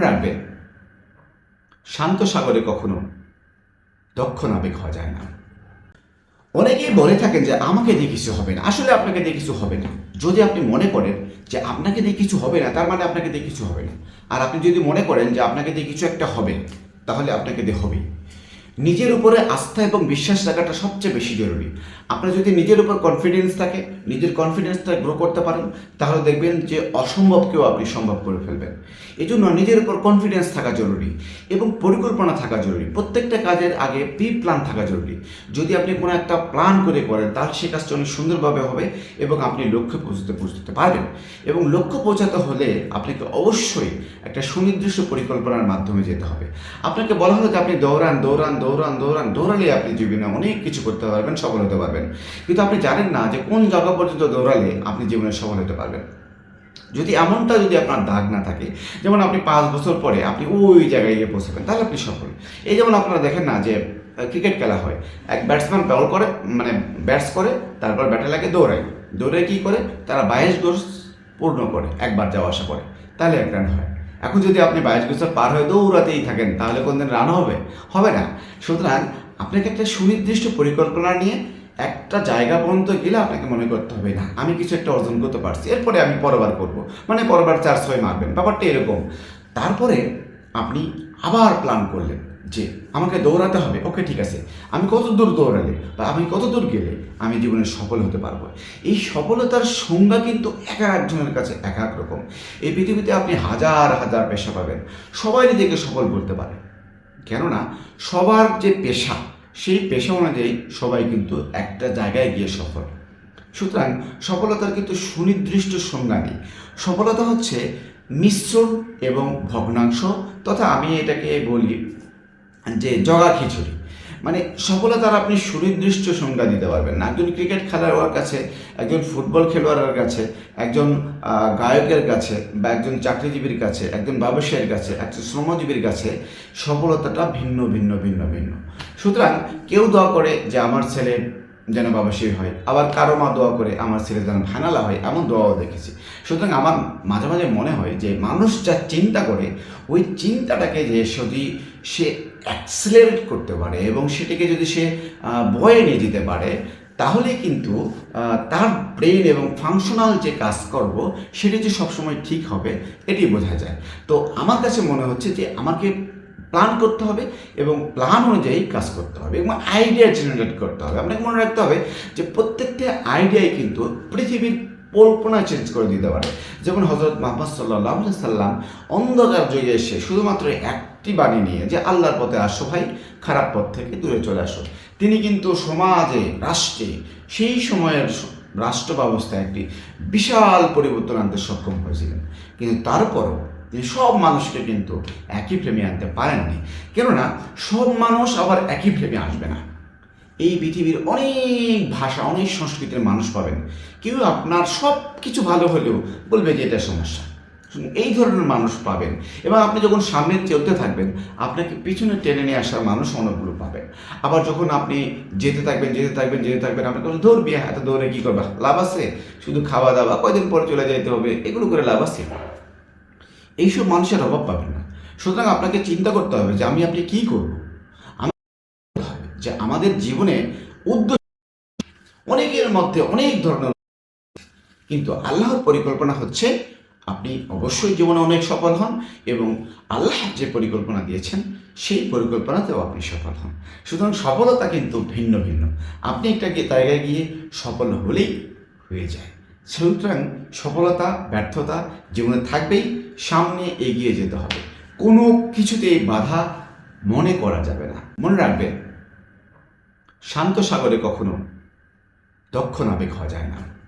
রাখবেন শান্ত সাগরে কখনো দক্ষ নাবিক হওয়া যায় না। অনেকেই বলে থাকেন যে, আমাকে দিয়ে কিছু হবে না। আসলে আপনাকে দিয়ে কিছু হবে না। যদি আপনি মনে করেন যে, আপনাকে দিয়ে কিছু হবে না, তার মানে আপনাকে দিয়ে কিছু হবে না। আর আপনি যদি মনে করেন যে, আপনাকে দিয়ে কিছু একটা হবে, তাহলে আপনাকে দিয়ে হবেই। নিজের উপরে আস্থা এবং বিশ্বাস রাখাটা সবচেয়ে বেশি জরুরি। আপনার যদি নিজের উপর কনফিডেন্স থাকে, নিজের কনফিডেন্সটা গ্রো করতে পারেন, তাহলে দেখবেন যে অসম্ভবকেও আপনি সম্ভব করে ফেলবেন। এই জন্য নিজের উপর কনফিডেন্স থাকা জরুরি এবং পরিকল্পনা থাকা জরুরি। প্রত্যেকটা কাজের আগে প্রি প্ল্যান থাকা জরুরি। যদি আপনি কোনো একটা প্ল্যান করে করেন, তাহলে সে কাজটা অনেক সুন্দরভাবে হবে এবং আপনি লক্ষ্যে পৌঁছতে পৌঁছতে পারবেন। এবং লক্ষ্য পৌঁছাতে হলে আপনাকে অবশ্যই একটা সুনির্দিষ্ট পরিকল্পনার মাধ্যমে যেতে হবে। আপনাকে বলা হলো যে আপনি দৌড়ান দৌড়ান দৌড়ান দৌড়ান, দৌড়ালে আপনি জীবনে অনেক কিছু করতে পারবেন, সফল হতে পারবেন। কিন্তু আপনি জানেন না যে কোন জায়গা পর্যন্ত দৌড়ালে আপনি জীবনে সফল হতে পারবেন। যদি এমনটা যদি আপনার দাগ না থাকে, যেমন আপনি পাঁচ বছর পরে আপনি ওই জায়গায় গিয়ে পৌঁছাবেন, তাহলে আপনি সফল। এই যেমন আপনারা দেখেন না যে ক্রিকেট খেলা হয়। এক ব্যাটসম্যান বল করে মানে ব্যাটস করে, তারপর ব্যাটে লাগে দৌড়ায়। দৌড়ে কি করে? তারা বাইশ গোস পূর্ণ করে, একবার যাওয়া আসা করে। তাহলে এক রান হয়। এখন যদি আপনি বাইশ বছর পার হয়ে দৌড়াতেই থাকেন, তাহলে কোনদিন রান হবে? হবে না। সুতরাং আপনাকে একটা সুনির্দিষ্ট পরিকল্পনা নিয়ে একটা জায়গা পর্যন্ত গেলে আপনাকে মনে করতে হবে, না, আমি কিছু একটা অর্জন করতে পারছি। এরপরে আমি পরবার করব। মানে পরবার চার ছয় মারবেন। ব্যাপারটা এরকম। তারপরে আপনি আবার প্ল্যান করলেন। যে আমাকে দৌড়াতে হবে। ওকে, ঠিক আছে। আমি কত দূর দৌড়ালে বা আমি কত দূর গেলে আমি জীবনে সফল হতে পারব? এই সফলতার সংজ্ঞা কিন্তু এক একজনের কাছে এক এক রকম। এই পৃথিবীতে আপনি হাজার হাজার পেশা পাবেন। সবাই নিজেকে সফল বলতে পারে। কেননা, সবার যে পেশা, সেই পেশা অনুযায়ী সবাই কিন্তু একটা জায়গায় গিয়ে সফল। সুতরাং সফলতার কিন্তু সুনির্দিষ্ট সংজ্ঞা নেই। সফলতা হচ্ছে মিশ্রণ এবং ভগ্নাংশ তথা আমি এটাকে বলি যে জগা খিচুড়ি। মানে সফলতার আপনি সুনির্দিষ্ট সংজ্ঞা দিতে পারবেন না। একজন ক্রিকেট খেলোয়াড়ের কাছে, একজন ফুটবল খেলোয়াড়ের কাছে, একজন গায়কের কাছে বা একজন চাকরিজীবীর কাছে, একজন ব্যবসায়ীর কাছে, একজন শ্রমজীবীর কাছে সফলতাটা ভিন্ন ভিন্ন ভিন্ন ভিন্ন। সুতরাং কেউ দোয়া করে যে আমার ছেলে যেন ব্যবসায়ী হয়। আবার কারও মা দোয়া করে আমার ছেলে যেন ভাঙালা হয়, এমন দোয়াও দেখেছি। সুতরাং আমার মাঝে মাঝে মনে হয় যে মানুষ যা চিন্তা করে, ওই চিন্তাটাকে যে যদি সে অ্যাক্সিলারেট করতে পারে এবং সেটিকে যদি সে বয়ে নিয়ে যেতে পারে, তাহলে কিন্তু তার ব্রেন এবং ফাংশনাল যে কাজ করব সেটা যে সবসময় ঠিক হবে, এটি বোঝা যায়। তো আমার কাছে মনে হচ্ছে যে আমাকে প্ল্যান করতে হবে এবং প্ল্যান অনুযায়ী কাজ করতে হবে এবং আইডিয়া জেনারেট করতে হবে। আপনাকে মনে রাখতে হবে যে প্রত্যেকটা আইডিয়াই কিন্তু পৃথিবীর কল্পনা চেঞ্জ করে দিতে পারে। যেমন হজরত মোহাম্মদ সাল্লাহ সাল্লাম অন্ধকার যুগে এসে শুধুমাত্র একটি বাণী নিয়ে যে আল্লাহর পথে আসো ভাই, খারাপ পথ থেকে দূরে চলে আসো, তিনি কিন্তু সমাজে, রাষ্ট্রে, সেই সময়ের রাষ্ট্র ব্যবস্থায় একটি বিশাল পরিবর্তন আনতে সক্ষম হয়েছিলেন। কিন্তু তারপরও তিনি সব মানুষকে কিন্তু একই ফ্রেমে আনতে পারেননি। কেননা সব মানুষ আবার একই ফ্রেমে আসবে না। এই পৃথিবীর অনেক ভাষা, অনেক সংস্কৃতির মানুষ পাবেন। কেউ আপনার সব কিছু ভালো হলেও বলবে যে এটা সমস্যা। এই ধরনের মানুষ পাবেন। এবং আপনি যখন সামনে চলতে থাকবেন, আপনাকে পিছনে টেনে নিয়ে আসার মানুষ অনেকগুলো পাবেন। আবার যখন আপনি যেতে থাকবেন যেতে থাকবেন যেতে থাকবেন, আপনি কোনো দৌড়বি, এত দৌড়ে কী করবে? লাভ আছে? শুধু খাওয়া দাওয়া কয়দিন পরে চলে যেতে হবে, এগুলো করে লাভ আছে? এইসব মানুষের অভাব পাবেন না। সুতরাং আপনাকে চিন্তা করতে হবে যে আমি আপনি কি করব? আমাদের জীবনে উদ্দেশ্য অনেকের মধ্যে অনেক ধরনের কিন্তু আল্লাহর পরিকল্পনা হচ্ছে আপনি অবশ্যই জীবনে অনেক সফল হন এবং আল্লাহ যে পরিকল্পনা দিয়েছেন, সেই পরিকল্পনাতেও আপনি সফল হন। সুতরাং সফলতা কিন্তু ভিন্ন ভিন্ন। আপনি একটা গিয়ে জায়গায় গিয়ে সফল হলেই হয়ে যায়। সুতরাং সফলতা, ব্যর্থতা জীবনে থাকবেই, সামনে এগিয়ে যেতে হবে। কোনো কিছুতেই বাধা মনে করা যাবে না। মনে রাখবেন শান্ত সাগরে কখনো দক্ষ নাবিক হওয়া যায় না।